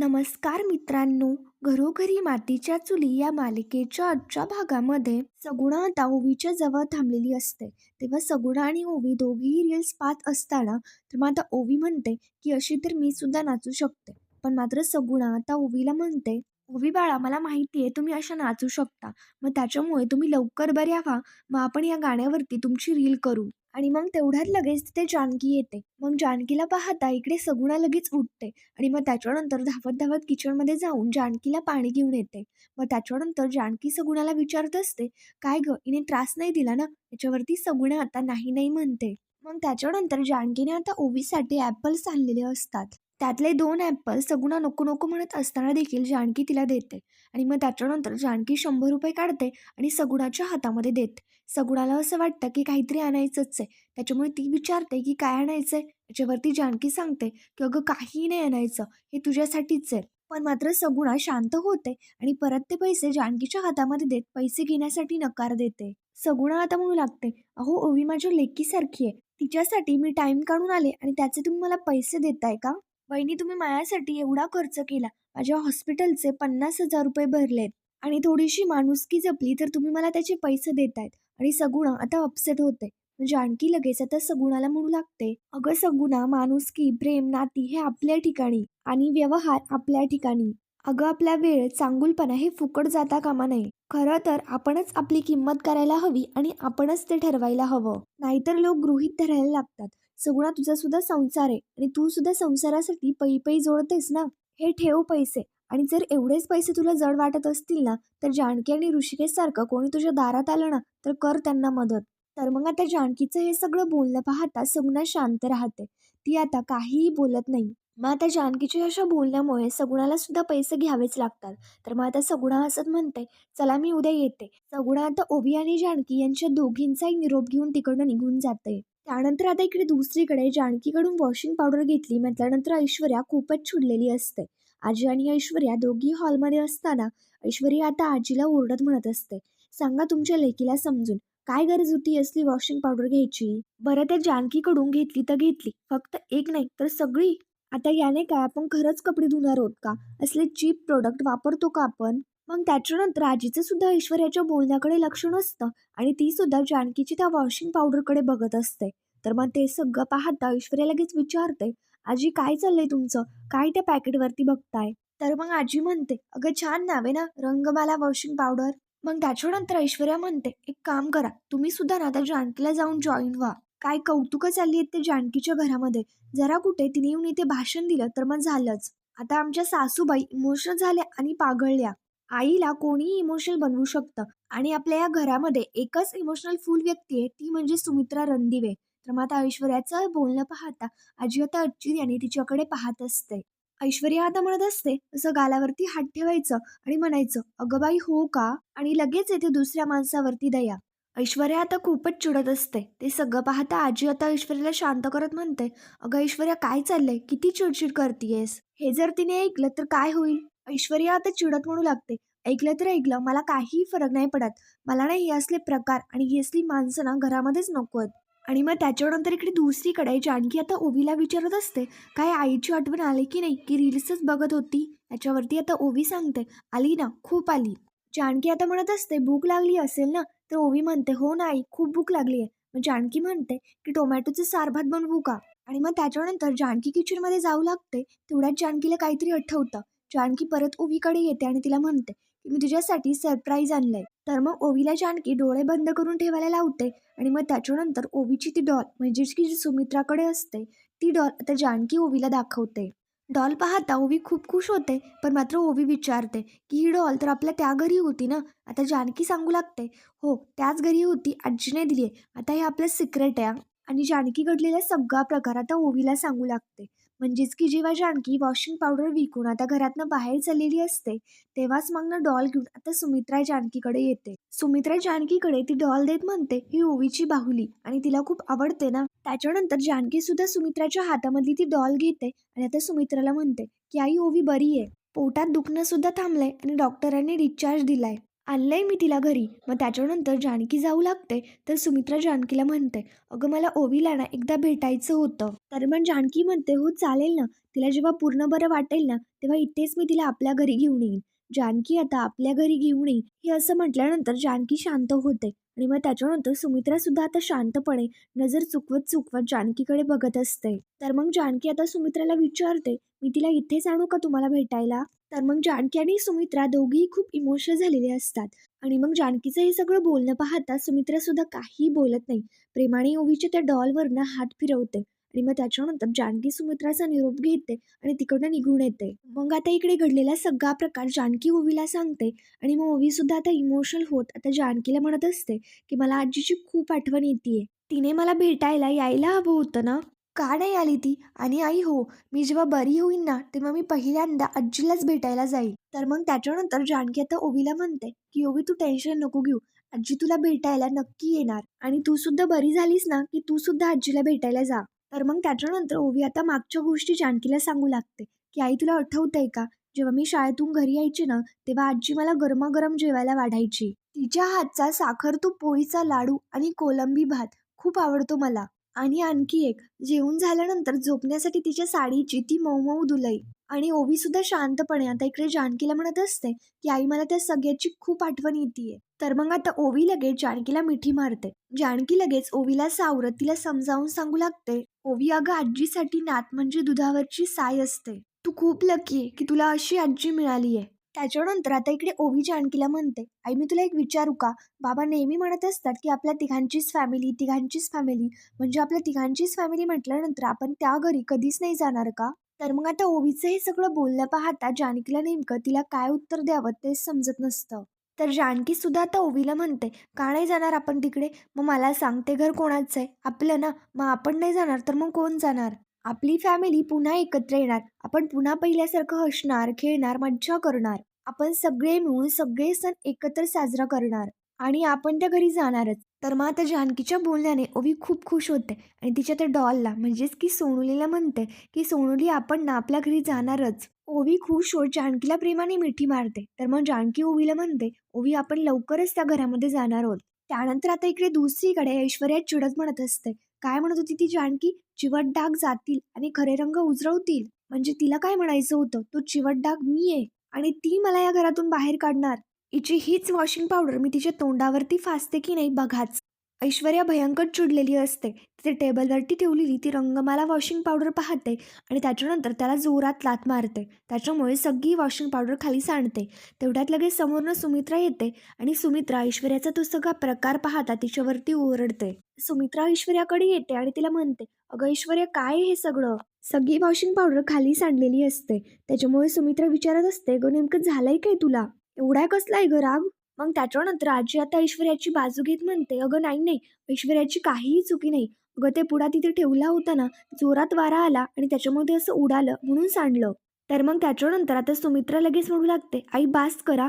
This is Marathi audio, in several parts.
नमस्कार मित्रांनो घरोघरी मातीच्या चुली या मालिकेच्या आजच्या भागामध्ये सगुणा आता ओवीच्या जवळ थांबलेली असते. तेव्हा सगुणा आणि ओवी दोघीही रील्स पाहत असताना तर मग आता ओवी म्हणते की अशी तर मी सुद्धा नाचू शकते. पण मात्र सगुणा आता ओवीला म्हणते ओवी बाळा मला माहिती आहे तुम्ही अशा नाचू शकता. मग त्याच्यामुळे तुम्ही लवकर बऱ्या व्हा. मग आपण या गाण्यावरती तुमची रील करू. आणि मग तेवढ्यात लगेच तिथे जानकी येते. मग जानकीला पाहता इकडे सगुणा लगेच उठते आणि मग त्याच्यानंतर धावत धावत किचनमध्ये जाऊन जानकीला पाणी घेऊन येते. मग त्याच्यानंतर जानकी सगुणाला विचारत असते काय ग हिने त्रास नाही दिला ना? याच्यावरती सगुणा आता नाही नाही म्हणते. मग त्याच्यानंतर जानकीने आता ओवीसाठी ॲपल्स आणलेले असतात. त्यातले दोन ॲपल सगुणा नको नको म्हणत असताना देखील जानकी तिला देते. आणि मग त्याच्यानंतर जानकी शंभर रुपये काढते आणि सगुणाच्या हातामध्ये देते. सगुणाला असं वाटतं की काहीतरी आणायचंच आहे. त्याच्यामुळे ती विचारते की काय आणायचं आहे त्याच्यावरती जानकी सांगते की अगं काही नाही आणायचं. हे तुझ्यासाठीच आहे. पण मात्र सगुणा शांत होते आणि परत ते पैसे जानकीच्या हातामध्ये देत पैसे घेण्यासाठी नकार देते. सगुणा आता म्हणू लागते अहो ओवी माझ्या लेकीसारखी आहे. तिच्यासाठी मी टाईम काढून आले आणि त्याचे तुम्ही मला पैसे देताय का? वहिनी तुम्ही माझ्यासाठी एवढा खर्च केला. माझ्या हॉस्पिटलचे पन्नास हजार रुपये भरलेत आणि थोडीशी माणुसकी जपली तर तुम्ही मला त्याचे पैसे देतायत. आणि सगुणा आता अपसेट होते म्हणजे आणखी लगेच आता सगुणाला म्हणू लागते. अगं सगुणा माणुसकी प्रेम नाती हे आपल्या ठिकाणी. आणि व्यवहार आपल्या ठिकाणी. अगं आपला वेळ चांगुलपणा हे फुकट जाता कामा नये खरं तर आपणच आपली किंमत करायला हवी आणि आपणच ते ठरवायला हवं. नाहीतर लोक गृहित धरायला लागतात. सगुणा तुझा सुद्धा संसार आहे आणि तू सुद्धा संसारासाठी पै पै जोडतेस ना? हे ठेव पैसे आणि जर एवढेच पैसे तुला जड वाटत असतील ना तर जानकी आणि ऋषिकेश सारखं कोणी तुझ्या दारात आलं ना तर कर त्यांना मदत. तर मग आता जानकीचं हे सगळं बोलणं पाहता सगुणा शांत राहते. ती आता काहीही बोलत नाही. मग आता जानकीच्या अशा बोलण्यामुळे सगुणाला सुद्धा पैसे घ्यावेच लागतात. तर मग आता सगुणा हसत म्हणते चला मी उद्या येते. सगुणा आता ओबी आणि जानकी यांच्या दोघींचाही निरोप घेऊन तिकडनं निघून जाते त्यानंतर आता इकडे दुसरीकडे जानकीकडून वॉशिंग पावडर घेतली म्हटल्यानंतर ऐश्वर्या खूपच छुडलेली असते. आजी आणि ऐश्वर्या दोघी हॉलमध्ये असताना ऐश्वर्या आता आजीला ओरडत म्हणत असते. सांगा तुमच्या लेकीला समजून काय गरज होती असली वॉशिंग पावडर घ्यायची? बरं त्या जानकीकडून घेतली तर घेतली फक्त एक नाही तर सगळी आता याने काय? आपण खरंच कपडे धुणार आहोत का? असले चीप प्रोडक्ट वापरतो का आपण? मग त्याच्यानंतर आजीचं सुद्धा ऐश्वर्याच्या बोलण्याकडे लक्ष नसतं आणि ती सुद्धा जानकीची त्या वॉशिंग पावडरकडे बघत असते. तर मग ते सगळं पाहता ऐश्वर्या लगेच विचारते आजी काय चाललंय तुमचं? काय त्या पॅकेटवरती बघताय? तर मग आजी म्हणते अगं छान नावे ना रंगमाला वॉशिंग पावडर मग त्याच्यानंतर ऐश्वर्या म्हणते एक काम करा तुम्ही सुद्धा ना त्या जानकीला जाऊन जॉईन व्हा. काय कौतुकं चालली आहेत ते जानकीच्या घरामध्ये. जरा कुठे तिने येऊन इथे भाषण दिलं तर मग झालंच. आता आमच्या सासूबाई इमोशनल झाल्या आणि पागळल्या. आईला कोणीही इमोशनल बनवू शकतं आणि आपल्या या घरामध्ये एकच इमोशनल फुल व्यक्ती आहे ती म्हणजे सुमित्रा रणदिवे. तर मग आता ऐश्वर्याचं बोलणं पाहता आजी आता अच्युत यांनी तिच्याकडे पाहत असते. ऐश्वर्या आता म्हणत असते असं गालावरती हात ठेवायचं आणि म्हणायचं अगं बाई हो का आणि लगेच येते दुसऱ्या माणसावरती दया. ऐश्वर्या आता खूपच चिडत असते. ते सगळं पाहता आजी आता ऐश्वर्याला शांत करत म्हणते अगं ऐश्वर्या काय चाललंय? किती चिडचिड करतेयस? हे जर तिने ऐकलं तर काय होईल? ऐश्वर्या आता चिडत म्हणू लागते ऐकलं तर ऐकलं मला काहीही फरक नाही पडत. मला ना हे असले प्रकार आणि ही असली माणसं ना घरामध्येच नको आहेत. आणि मग त्याच्यानंतर इकडे दुसरीकडे जानकी आता ओवीला विचारत असते काय आईची आठवण आली की नाही? की रील्सच बघत होती? त्याच्यावरती आता ओवी सांगते आली ना खूप आली. जानकी आता म्हणत असते भूक लागली असेल ना तर ओवी म्हणते हो नाही खूप भूक लागली आहे. मग जानकी म्हणते की टोमॅटोचं सारभात बनवू का? आणि मग त्याच्यानंतर जानकी किचनमध्ये जाऊ लागते तेवढ्यात जानकीला काहीतरी आठवतं. जानकी परत ओवीकडे येते आणि तिला म्हणते की मी तुझ्यासाठी सरप्राईज आणलंय. तर मग ओवीला जानकी डोळे बंद करून ठेवायला लावते आणि मग त्याच्यानंतर ओवीची ती डॉल म्हणजेच की जी सुमित्राकडे असते ती डॉल आता जानकी ओवीला दाखवते. डॉल पाहता ओवी खूप खुश होते पण मात्र ओवी विचारते की ही डॉल तर आपल्या त्या घरी होती ना? आता जानकी सांगू लागते. हो त्याच घरी होती. आजीने दिली आहे आता हे आपलं सिक्रेट आहे आणि जानकी घडलेला सगळा प्रकार आता ओवीला सांगू लागते. म्हणजेच की जेव्हा जानकी वॉशिंग पावडर विकून आता घरातनं बाहेर चाललेली असते तेव्हाच मग ना डॉल घेऊन आता सुमित्रा जानकीकडे येते. सुमित्रा जानकीकडे ती डॉल देत म्हणते ही ओवीची बाहुली आणि तिला खूप आवडते ना? त्याच्यानंतर जानकी सुद्धा सुमित्राच्या हातामधली ती डॉल घेते आणि आता सुमित्राला म्हणते की आई ओवी बरी आहे. पोटात दुखणं सुद्धा थांबलंय आणि डॉक्टरांनी डिस्चार्ज दिलाय. आणलं आहे मी तिला घरी. मग त्याच्यानंतर जानकी जाऊ लागते तर सुमित्रा जानकीला म्हणते अगं मला ओवीला ना एकदा भेटायचं होतं. तर मग जानकी म्हणते हो चालेल ना. तिला जेव्हा पूर्ण बरं वाटेल ना तेव्हा इथेच मी तिला आपल्या घरी घेऊन येईन. जानकी आता आपल्या घरी घेऊन येईल हे असं म्हटल्यानंतर जानकी शांत होते. आणि मग त्याच्यानंतर सुमित्रा सुद्धा आता शांतपणे नजर चुकवत चुकवत जानकीकडे बघत असते. तर मग जानकी आता सुमित्राला विचारते मी तिला इथेच आणू का तुम्हाला भेटायला? तर मग जानकी आणि सुमित्रा दोघीही खूप इमोशनल झालेले असतात. आणि मग जानकीचं हे सगळं बोलणं पाहता सुमित्रा सुद्धा काही बोलत नाही. प्रेमाने ओवीच्या त्या डॉलवरनं हात फिरवते. आणि मग त्याच्यानंतर जानकी सुमित्राचा निरोप घेते आणि तिकडनं निघून येते. मग आता इकडे घडलेला सगळा प्रकार जानकी ओवीला सांगते. आणि मग ओवी सुद्धा आता इमोशनल होत आता जानकीला म्हणत असते की मला आजीची खूप आठवण येते तिने मला भेटायला यायला हवं होतं ना? का नाही आली ती. आणि आई हो मी जेव्हा बरी होईन ना तेव्हा मी पहिल्यांदा आजीलाच भेटायला जाईल तर मग त्याच्यानंतर जानकी आता ओवीला म्हणते की ओवी तू टेन्शन नको घेऊ. आजी तुला भेटायला नक्की येणार. आणि तू सुद्धा बरी झालीस ना की तू सुद्धा आजीला भेटायला जा. तर मग त्याच्यानंतर ओवी आता मागच्या गोष्टी जानकीला सांगू लागते की आई तुला आठवतंय का? जेव्हा मी शाळेतून घरी यायचे ना तेव्हा आजी मला गरमागरम जेवायला वाढायची. तिच्या हातचा साखर तो पोळीचा लाडू आणि कोलंबी भात खूप आवडतो मला. आणि आणखी एक जेवून झाल्यानंतर झोपण्यासाठी तिच्या साडीची ती मऊ मऊ दुलई आणि ओवी सुद्धा शांतपणे आता इकडे जानकीला म्हणत असते की आई मला त्या सगळ्याची खूप आठवण येते तर मग आता ओवी लगेच जानकीला मिठी मारते. जानकी लगेच ओवीला सावरत तिला समजावून सांगू लागते ओवी अगं आजीसाठी नात म्हणजे दुधावरची साय असते. तू खूप लकी आहे की तुला अशी आजी मिळाली आहे त्याच्यानंतर आता इकडे ओवी जानकीला म्हणते आई मी तुला एक विचारू का? बाबा नेहमी म्हणत असतात की आपल्या तिघांचीच फॅमिली तिघांचीच फॅमिली म्हणजे आपल्या तिघांचीच फॅमिली म्हटल्यानंतर आपण त्या घरी कधीच नाही जाणार का? तर मग आता ओवीचं हे सगळं बोलणं पाहता जानकीला नेमकं तिला काय उत्तर द्यावं तेच समजत नसतं. तर जानकी सुद्धा आता ओवीला म्हणते का नाही जाणार आपण तिकडे? मग मला सांग ते घर कोणाचं आहे? आपलं ना? मग आपण नाही जाणार तर मग कोण जाणार? आपली फॅमिली पुन्हा एकत्र येणार. आपण पुन्हा पहिल्यासारखं हसणार खेळणार मज्जा करणार. आपण सगळे मिळून सगळे सण एकत्र साजरा करणार आणि आपण त्या घरी जाणारच. तर मग आता जानकीच्या बोलण्याने ओवी खूप खुश होते आणि तिच्या त्या डॉलला म्हणजेच की सोनुलीला म्हणते की सोनुली आपण ना आपल्या घरी जाणारच. ओवी खुश होत जानकीला प्रेमाने मिठी मारते. तर मग जानकी ओवीला म्हणते ओवी आपण लवकरच त्या घरामध्ये जाणार आहोत. त्यानंतर आता इकडे दुसरीकडे ऐश्वर्या चिडत म्हणत असते काय म्हणत होती ती जानकी? चिवट डाग जातील आणि खरे रंग उजळवतील. म्हणजे तिला काय म्हणायचं होतं? तो चिवट डाग मी आहे. आणि ती मला या घरातून बाहेर काढणार. हिची हीच वॉशिंग पावडर मी तिच्या तोंडावरती फासते की नाही बघाच. ऐश्वर्या भयंकर चिडलेली असते. तिथे टेबलवरती ठेवलेली ती रंगमाला वॉशिंग पावडर पाहते आणि त्याच्यानंतर त्याला जोरात लात मारते. त्याच्यामुळे सगळी वॉशिंग पावडर खाली सांडते. तेवढ्यात लगेच समोरनं सुमित्रा येते आणि सुमित्रा ऐश्वर्याचा तो सगळा प्रकार पाहता तिच्यावरती ओरडते. सुमित्रा ऐश्वर्याकडे येते आणि तिला म्हणते अगं ऐश्वर्या काय हे सगळं? सगळी वॉशिंग पावडर खाली सांडलेली असते. त्याच्यामुळे सुमित्रा विचारत असते गं नेमकं झालंय काय तुला? एवढा कसलाय ग राग? मग त्याच्यानंतर आजी आता ऐश्वर्याची बाजू घेत म्हणते अगं नाही नाही ऐश्वर्याची काहीही चुकी नाही. अगं ते पुढा तिथे ठेवला होता ना जोरात वारा आला आणि त्याच्यामध्ये असं उडालं म्हणून सांडलं. तर मग त्याच्यानंतर आता सुमित्रा लगेच म्हणू लागते आई बास करा.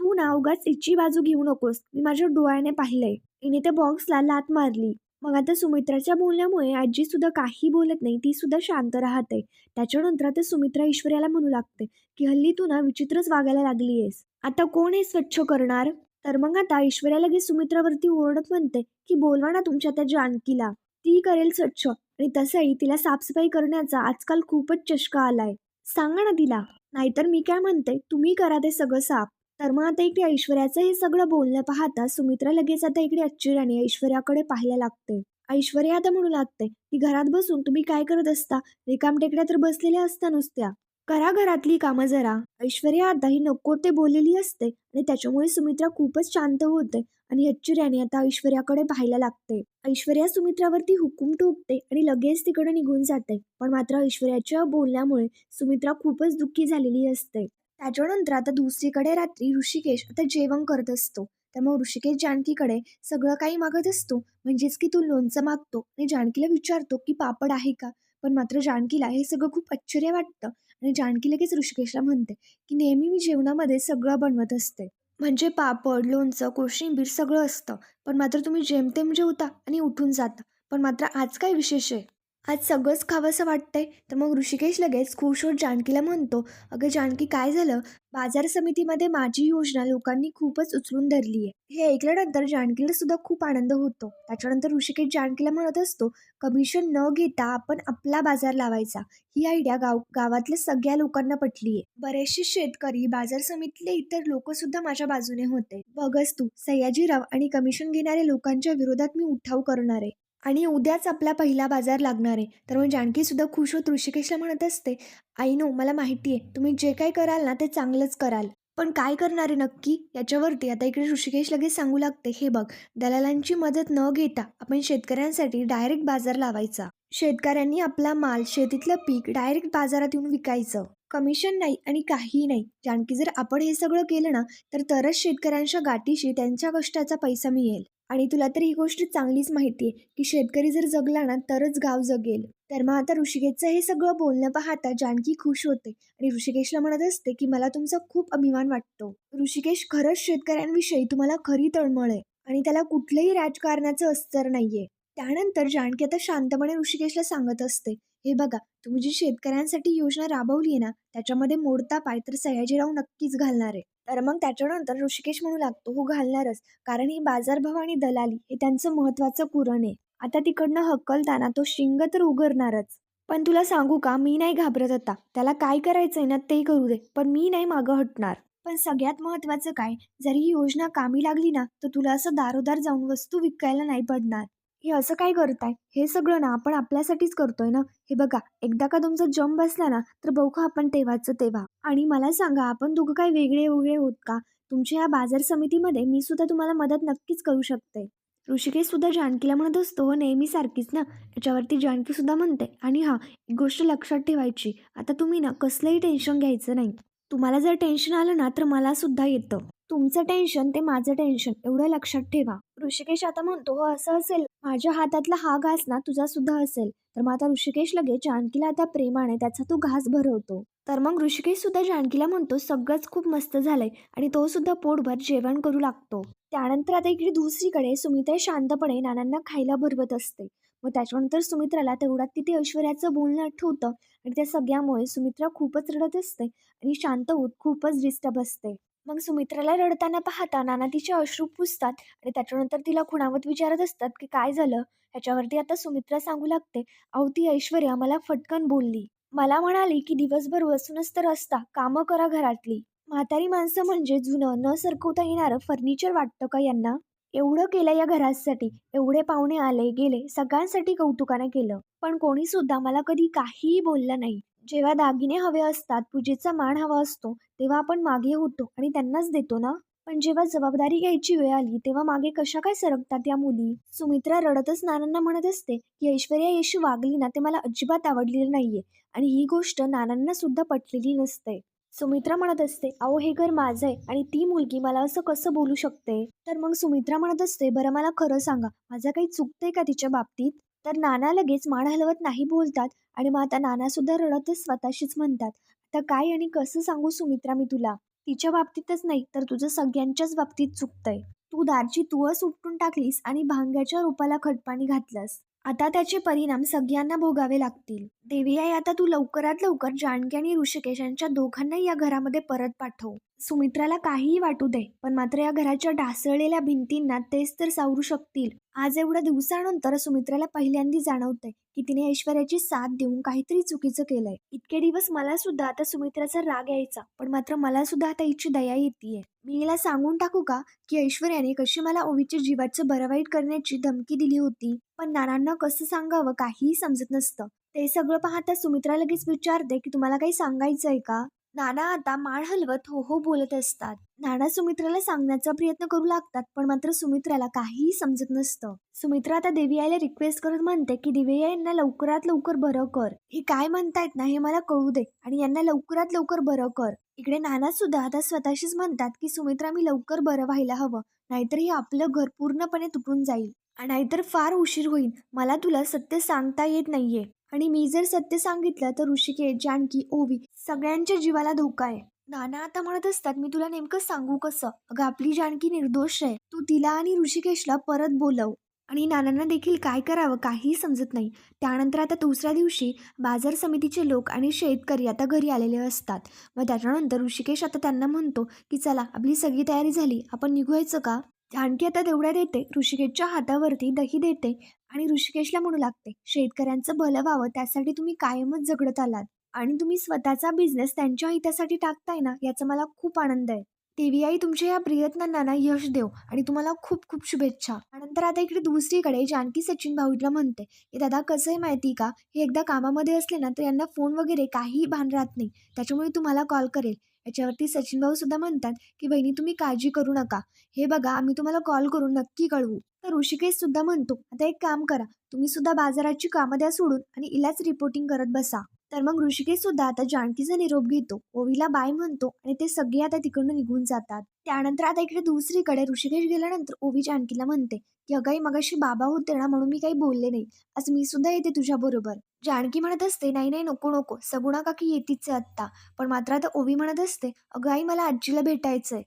तू ना उगाच इच्छी बाजू घेऊ नकोस. मी माझ्या डोळ्याने पाहिलंय. तिने त्या बॉक्सला लात मारली. मग आता सुमित्राच्या बोलण्यामुळे आजी सुद्धा काही बोलत नाही ती सुद्धा शांत राहते. त्याच्यानंतर आता सुमित्रा ऐश्वर्याला म्हणू लागते की हल्ली तू ना विचित्रच वागायला लागली आहेस आता कोण हे स्वच्छ करणार? तर मग आता ऐश्वर्या लगेच सुमित्रावरती ओरडत म्हणते की बोलवा ना तुमच्या त्या जानकीला. ती करेल स्वच्छ. आणि तसंही तिला साफसफाई करण्याचा आजकाल खूपच चष्का आलाय. सांगा ना तिला. नाहीतर मी काय म्हणते तुम्ही करा ते सगळं साफ. तर मग आता इकडे ऐश्वर्याचं हे सगळं बोलणं पाहता सुमित्रा लगेच आता इकडे आश्चर्याने ऐश्वर्याकडे पाहायला लागते. ऐश्वर्या आता म्हणू लागते की घरात बसून तुम्ही काय करत असता? रिकाम टेकड्या तर बसलेल्या असता नुसत्या. करा घरातली कामं जरा. ऐश्वर्या आता ही नको ते बोललेली असते आणि त्याच्यामुळे सुमित्रा खूपच शांत होते आणि आश्चर्याने आता ऐश्वर्याकडे पाहायला लागते. ऐश्वर्या सुमित्रावरती हुकूम ठोकते आणि लगेच तिकडे निघून जाते. पण मात्र ऐश्वर्याच्या बोलण्यामुळे सुमित्रा खूपच दुःखी झालेली असते. त्याच्यानंतर आता दुसरीकडे रात्री ऋषिकेश आता जेवण करत असतो. त्यामुळे ऋषिकेश जानकीकडे सगळं काही मागत असतो. म्हणजेच की तो लोणचं मागतो आणि जानकीला विचारतो की पापड आहे का? पण मात्र जानकीला हे सगळं खूप आश्चर्य वाटतं. आणि जानकी लगेच ऋषिकेशला म्हणते की नेहमी मी जेवणामध्ये सगळं बनवत असते. म्हणजे पापड लोणचं कोशिंबीर सगळं असतं. पण मात्र तुम्ही जेमतेम जेवता आणि उठून जाता. पण मात्र आज काय विशेष आहे? आज सगळंच खावंसं वाटतंय. तर मग ऋषिकेश लगेच खुश होत जानकीला म्हणतो अगं जानकी काय झालं? बाजार समितीमध्ये माझी योजना लोकांनी खूपच उचलून धरली आहे. हे ऐकल्यानंतर जानकीला सुद्धा खूप आनंद होतो. त्याच्यानंतर ऋषिकेश जानकीला म्हणत असतो कमिशन न घेता आपण आपला बाजार लावायचा. ही आयडिया गाव गावातल्या सगळ्या लोकांना पटली आहे. बरेचसे शेतकरी बाजार समितीतले इतर लोक सुद्धा माझ्या बाजूने होते. बघच तू सयाजीराव आणि कमिशन घेणाऱ्या लोकांच्या विरोधात मी उठाव करणार आहे. आणि उद्याच आपला पहिला बाजार लागणार आहे. तर म्हणजे मग जानकीसुद्धा खुश होत ऋषिकेशला म्हणत असते आई नो मला माहिती आहे तुम्ही जे काही कराल ना ते चांगलंच कराल. पण काय करणार आहे नक्की? याच्यावरती आता इकडे ऋषिकेश लगेच सांगू लागते. हे बघ दलालांची मदत न घेता आपण शेतकऱ्यांसाठी डायरेक्ट बाजार लावायचा. शेतकऱ्यांनी आपला माल शेतीतलं पीक डायरेक्ट बाजारात येऊन विकायचं. कमिशन नाही आणि काहीही नाही. जानकी जर आपण हे सगळं केलं ना तर तरच शेतकऱ्यांच्या गाठीशी त्यांच्या कष्टाचा पैसा मिळेल. आणि तुला तर ही गोष्ट चांगलीच माहिती आहे की शेतकरी जर जगला ना तरच गाव जगेल. तर मग आता ऋषिकेशचं हे सगळं बोलणं पाहता जानकी खुश होते आणि ऋषिकेशला म्हणत असते की मला तुमचा खूप अभिमान वाटतो. ऋषिकेश खरंच शेतकऱ्यांविषयी तुम्हाला खरी तळमळ आहे आणि त्याला कुठलंही राजकारणाचं अस्तर नाहीये. त्यानंतर जानकी आता शांतपणे ऋषिकेशला सांगत असते हे बघा तुम्ही जी शेतकऱ्यांसाठी योजना राबवली आहे ना त्याच्यामध्ये मोडता पाय तर सयाजीराव नक्कीच घालणार आहे. तर मग त्याच्यानंतर ऋषिकेश म्हणू लागतो हो घालणारच कारण ही बाजारभाव आणि दलाली हे त्यांचं महत्वाचं पुरण आहे. आता तिकडनं हक्कलताना तो शिंग तर उगरणारच पण तुला सांगू का मी नाही घाबरत आता. त्याला काय करायचंय ना ते करू दे पण मी नाही मागं हटणार. पण सगळ्यात महत्वाचं काय जरी ही योजना कामी लागली ना तर तुला असं दारोदार जाऊन वस्तू विकायला नाही पडणार. हे असं काय करताय? हे सगळं ना आपण आपल्यासाठीच करतोय ना? हे बघा एकदा का तुमचा जम बसला ना तर बघू आपण तेव्हाचं तेव्हा. आणि मला सांगा आपण दोघं काय वेगळे वेगळे होत का? तुमच्या या बाजार समितीमध्ये मी सुद्धा तुम्हाला मदत नक्कीच करू शकते. ऋषिकेश सुद्धा जानकीला म्हणत असतो हो नेहमी सारखीच ना? याच्यावरती जानकी सुद्धा म्हणते. आणि हा एक गोष्ट लक्षात ठेवायची. आता तुम्ही ना कसलंही टेन्शन घ्यायचं नाही. तुम्हाला जर टेन्शन आलं ना तर मला सुद्धा येतं. तुमचं टेन्शन ते माझं टेन्शन एवढं लक्षात ठेवा. ऋषिकेश आता म्हणतो हो असं असेल. माझ्या हातातला हा घास ना तुझा सुद्धा असेल. तर मग आता ऋषिकेश लगेच जानकीला आता प्रेमाने त्याचा तो घास भरवतो. तर मग ऋषिकेश सुद्धा जानकीला म्हणतो सगळंच खूप मस्त झालंय. आणि तो सुद्धा पोटभर जेवण करू लागतो. त्यानंतर आता इकडे दुसरीकडे सुमित्रा शांतपणे नानांना खायला भरवत असते. मग त्याच्यानंतर सुमित्राला तेवढ्यात तिथे ऐश्वर्याचं बोलणं आठवतं. आणि त्या सगळ्यामुळे सुमित्रा खूपच रडत असते आणि शांत होत खूपच डिस्टर्ब असते. मग सुमित्राला रडताना पाहता नाना तिचे अश्रू पुसतात आणि त्याच्यानंतर तिला खुणावत विचारत असतात की काय झालं? ह्याच्यावरती आता सुमित्रा सांगू लागते अहो ती ऐश्वर्या मला फटकन बोलली. मला म्हणाली की दिवसभर बसूनच तर असता कामं करा घरातली. म्हातारी माणसं म्हणजे जुनं न सरकवता येणारं फर्निचर वाटतं का यांना? एवढं केलं या घरासाठी एवढे पाहुणे आले गेले सगळ्यांसाठी कौतुकाने केलं. पण कोणी सुद्धा मला कधी काहीही बोललं नाही. जेव्हा दागिने हवे असतात पूजेचा मान हवा असतो तेव्हा आपण मागे होतो आणि त्यांनाच देतो ना? पण जेव्हा जबाबदारी घ्यायची वेळ आली तेव्हा मागे कशा काय सरकतात या मुली? सुमित्रा रडतच नानांना म्हणत असते की ऐश्वर्या येशी वागली ना ते मला अजिबात आवडलेलं नाहीये. आणि ही गोष्ट नानांना सुद्धा पटलेली नसते. सुमित्रा म्हणत असते अहो हे घर माझं आहे आणि ती मुलगी मला असं कसं बोलू शकते? तर मग सुमित्रा म्हणत असते बरं मला खरं सांगा माझं काही चुकतंय का तिच्या बाबतीत? तर नाना लगेच मान हलवत नाही बोलतात आणि मग आता नाना सुद्धा रडतच स्वतःशीच म्हणतात आता काय आणि कसं सांगू सुमित्रा मी तुला? तिच्या बाबतीतच नाही तर तुझं सगळ्यांच्याच बाबतीत चुकतंय. तू दारची तुळस उपटून टाकलीस आणि भांग्याच्या रूपाला खटपाणी घातलंस. आता त्याचे परिणाम सगळ्यांना भोगावे लागतील. देवी आई आता तू लवकरात लवकर जानकी आणि ऋषिकेश यांच्या दोघांनाही या घरामध्ये परत पाठव. सुमित्राला काहीही वाटू दे पण मात्र या घराच्या ढासळलेल्या भिंतींना तेच तर सावरू शकतील. आज एवढ्या दिवसानंतर सुमित्राला पहिल्यांदा जाणवतंय की तिने ऐश्वर्याची साथ देऊन काहीतरी चुकीचं केलंय. इतके दिवस मला सुद्धा आता सुमित्राचा राग यायचा पण मात्र मला सुद्धा आता हिची दया येते मी हिला सांगून टाकू का की ऐश्वर्याने कशी मला ओवीच्या जीवाचं बरं वाईट करण्याची धमकी दिली होती? पण नानांना कसं सांगावं काहीही समजत नसतं. ते सगळं पाहता सुमित्रा लगेच विचारते की तुम्हाला काही सांगायचं आहे का? नाना आता माळ हलवत हो हो बोलत असतात. नाना सुमित्राला सांगण्याचा प्रयत्न करू लागतात पण मात्र सुमित्राला काहीही समजत नसतं. सुमित्रा आता देवी आईला रिक्वेस्ट करत म्हणते की दिव्या यांना लवकरात लवकर बरं कर. हे काय म्हणतायत ना हे मला कळू दे. आणि यांना लवकरात लवकर बरं कर. इकडे नाना सुद्धा आता स्वतःशीच म्हणतात की सुमित्रा मी लवकर बरं व्हायला हवं. नाहीतर हे आपलं घर पूर्णपणे तुटून जाईल. नाहीतर फार उशीर होईल मला तुला सत्य सांगता येत नाहीये. आणि मी जर सत्य सांगितलं तर ऋषिकेश जानकी ओवी सगळ्यांच्या जीवाला धोका आहे. नाना आता म्हणत असतात मी तुला नेमकं सांगू कसं? अगं आपली जानकी निर्दोष आहे. तू तिला आणि ऋषिकेशला परत बोलव. आणि नानांना देखील काय करावं काहीही समजत नाही. त्यानंतर आता दुसऱ्या दिवशी बाजार समितीचे लोक आणि शेतकरी आता घरी आलेले असतात. मग त्याच्यानंतर ऋषिकेश आता त्यांना म्हणतो की चला आपली सगळी तयारी झाली. आपण निघायचं का? जानकी आता तेवढ्या देते. ऋषिकेशच्या हातावरती दही देते आणि ऋषिकेशला म्हणू लागते शेतकऱ्यांचं भलं व्हावं त्यासाठी तुम्ही कायमच जगडत आलात आणि तुम्ही स्वतःचा बिझनेस त्यांच्या हितासाठी टाकताय ना याचा मला खूप आनंद आहे. देवी आई तुमच्या या प्रयत्नांना ना यश देव आणि तुम्हाला खूप खूप शुभेच्छा. नंतर आता इकडे दुसरीकडे जानकी सचिन भाऊला म्हणते की दादा कसं आहे माहिती का? हे एकदा कामामध्ये असले ना तर यांना फोन वगैरे काहीही भान राहत नाही. त्याच्यामुळे तुम्हाला कॉल करेल. याच्यावरती सचिन भाऊ सुद्धा म्हणतात की बहिणी तुम्ही काळजी करू नका. हे बघा आम्ही तुम्हाला कॉल करून नक्की कळवू. तर ऋषिकेश सुद्धा म्हणतो आता एक काम करा. तुम्ही सुद्धा बाजाराची कामं द्या सोडून आणि इलाच रिपोर्टिंग करत बसा. तर मग ऋषिकेश सुद्धा आता जानकीचा निरोप घेतो. ओवीला बाय म्हणतो आणि ते सगळे आता तिकडून निघून जातात. त्यानंतर आता इकडे दुसरीकडे ऋषिकेश गेल्यानंतर ओवी जानकीला म्हणते की अगाई मगाशी बाबा होते ना म्हणून मी काही बोलले नाही. आज मी सुद्धा येते तुझ्या बरोबर. जानकी म्हणत असते नाही नाही नको नको. सगुणा काकी येतीच आहे आत्ता. पण मात्र आता ओवी म्हणत असते अगं आई मला आजीला भेटायचंय.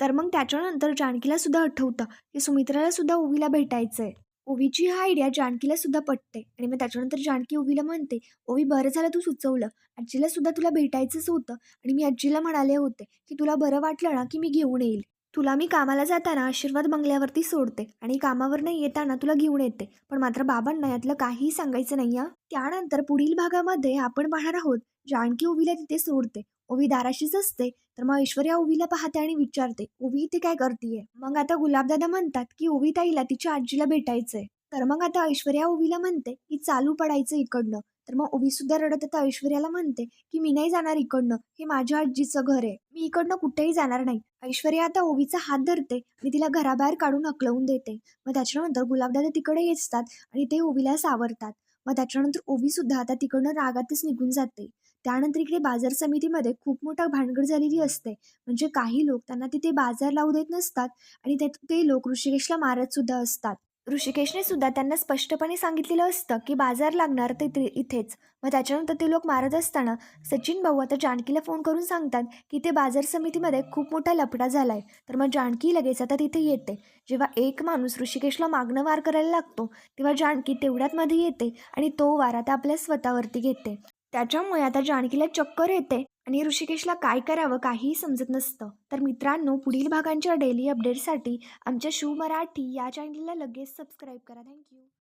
तर मग त्याच्यानंतर जानकीला सुद्धा आठवतं की सुमित्राला सुद्धा ओवीला भेटायचंय. ओवीची हा आयडिया जानकीला सुद्धा पटते. आणि मग त्याच्यानंतर जानकी ओवीला म्हणते ओवी बरं झालं तू सुचवलं. आजीला सुद्धा तुला भेटायचंच होतं आणि मी आजीला म्हणाले होते की तुला बरं वाटलं ना की मी घेऊन येईल. तुला मी कामाला जाताना आशीर्वाद बंगल्यावरती सोडते आणि कामावर नाही येताना तुला घेऊन येते. पण मात्र बाबांना यातलं काहीही सांगायचं नाही त्यानंतर पुढील भागामध्ये आपण पाहणार आहोत जानकी ओवीला तिथे सोडते. ओवी दाराशीच असते तर मग ऐश्वर्या ओवीला पाहते आणि विचारते ओवी इथे काय करतीये? मग आता गुलाबदादा म्हणतात की ओवी ताईला तिच्या आजीला भेटायचंय. तर मग आता ऐश्वर्या ओवीला म्हणते की चालू पडायचं इकडनं. तर मग ओवी सुद्धा रडत आता ऐश्वर्याला म्हणते की मी नाही जाणार इकडनं हे माझ्या आजीचं घर आहे मी इकडनं कुठेही जाणार नाही. ऐश्वर्या आता ओवीचा हात धरते आणि तिला घराबाहेर काढून हकलवून देते. मग त्याच्यानंतर गुलाबदादा तिकडे येतात आणि ते ओवीला सावरतात. मग त्याच्यानंतर ओवी सुद्धा आता तिकडनं रागातच निघून जाते. त्यानंतर इकडे बाजार समितीमध्ये खूप मोठा भानगड झालेली असते. म्हणजे काही लोक त्यांना तिथे बाजार लावू देत नसतात आणि ते ते लोक ऋषिकेशला मारत सुद्धा असतात. ऋषिकेशने सुद्धा त्यांना स्पष्टपणे सांगितलेलं असतं की बाजार लागणार ते इथेच. मग त्याच्यानंतर ते लोक मारत असताना सचिन भाऊ आता जानकीला फोन करून सांगतात की ते बाजार समितीमध्ये खूप मोठा लपडा झाला आहे तर मग जानकी लगेच आता तिथे येते. जेव्हा एक माणूस ऋषिकेशला मागणं वार करायला लागतो तेव्हा जानकी तेवढ्यात मध्ये येते आणि तो वार आता आपल्या स्वतःवरती घेते. त्याच्यामुळे आता जानकीला चक्कर येते आणि ऋषिकेशला काय करावं काहीही समजत नसतं. तर मित्रांनो पुढील भागांच्या डेली अपडेटसाठी आमच्या शिव मराठी या चॅनलला लगेच सबस्क्राईब करा. थँक्यू